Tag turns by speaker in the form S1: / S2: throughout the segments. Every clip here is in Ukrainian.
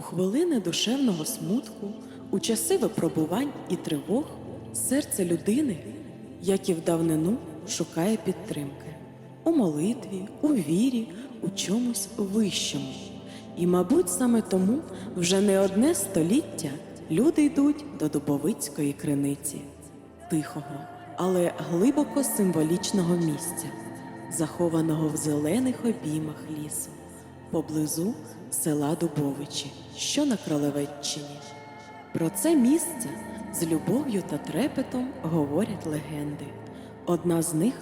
S1: хвилини душевного смутку, у часи випробувань і тривог, серце людини, як і в давнину, шукає підтримки у молитві, у вірі, у чомусь вищому. І, мабуть, саме тому вже не одне століття люди йдуть до Дубовицької криниці, тихого, але глибоко символічного місця, захованого в зелених обіймах лісу, поблизу села Дубовичі, що на Кролевеччині. Про це місце з любов'ю та трепетом говорять легенди. Одна з них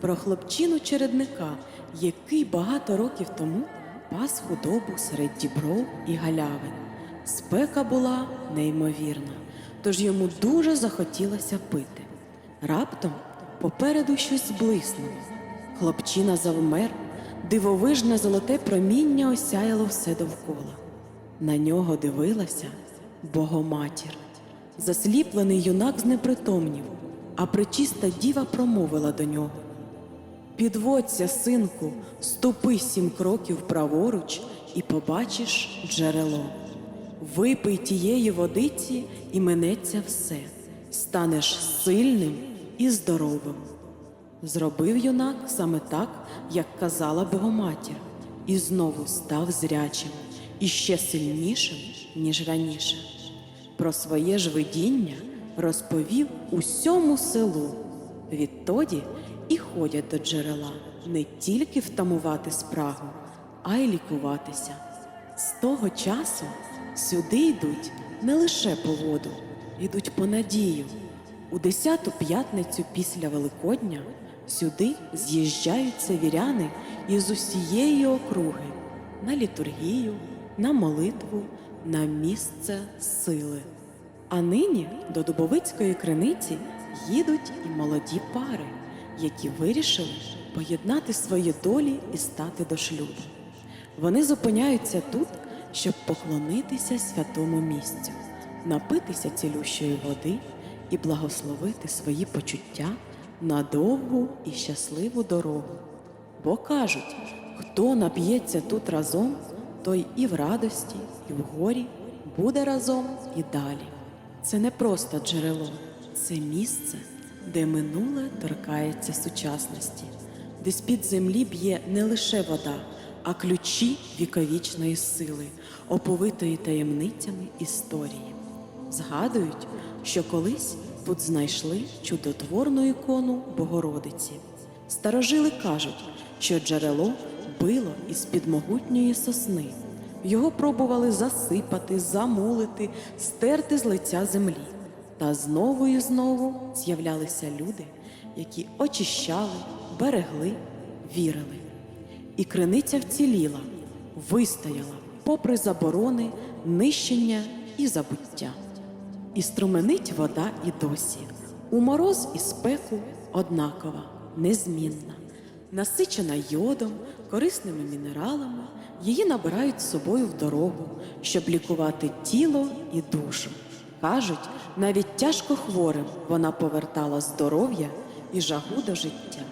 S1: про хлопчину чередника, який багато років тому пас худобу серед дібров і галявин. Спека була неймовірна, тож йому дуже захотілося пити. Раптом попереду щось блиснуло. Хлопчина завмер, дивовижне золоте проміння осяяло все довкола. На нього дивилася Богоматір. Засліплений юнак знепритомнів, а пречиста діва промовила до нього. Підводься, синку, ступи сім кроків праворуч і побачиш джерело. Випий тієї водиці і минеться все, станеш сильним і здоровим. Зробив юнак саме так, як казала Богоматір, і знову став зрячим і ще сильнішим, ніж раніше. Про своє ж видіння розповів усьому селу. Відтоді і ходять до джерела не тільки втамувати спрагу, а й лікуватися. З того часу сюди йдуть не лише по воду, йдуть по надію. У десяту п'ятницю після Великодня сюди з'їжджаються віряни із усієї округи на літургію, на молитву, на місце сили. А нині до Дубовицької криниці їдуть і молоді пари, які вирішили поєднати свої долі і стати до шлюбу. Вони зупиняються тут, щоб поклонитися святому місцю, напитися цілющої води і благословити свої почуття на довгу і щасливу дорогу. Бо кажуть, хто нап'ється тут разом, той і в радості, і в горі буде разом і далі. Це не просто джерело, це місце, де минуле торкається сучасності, де з-під землі б'є не лише вода, а ключі віковічної сили, оповитої таємницями історії. Згадують, що колись тут знайшли чудотворну ікону Богородиці. Старожили кажуть, що джерело било із-під могутньої сосни. Його пробували засипати, замулити, стерти з лиця землі. Та знову і знову з'являлися люди, які очищали, берегли, вірили. І криниця вціліла, вистояла, попри заборони, нищення і забуття. І струменить вода і досі, у мороз і спеку однакова, незмінна, насичена йодом, корисними мінералами, її набирають з собою в дорогу, щоб лікувати тіло і душу. Кажуть, навіть тяжко хворим вона повертала здоров'я і жагу до життя.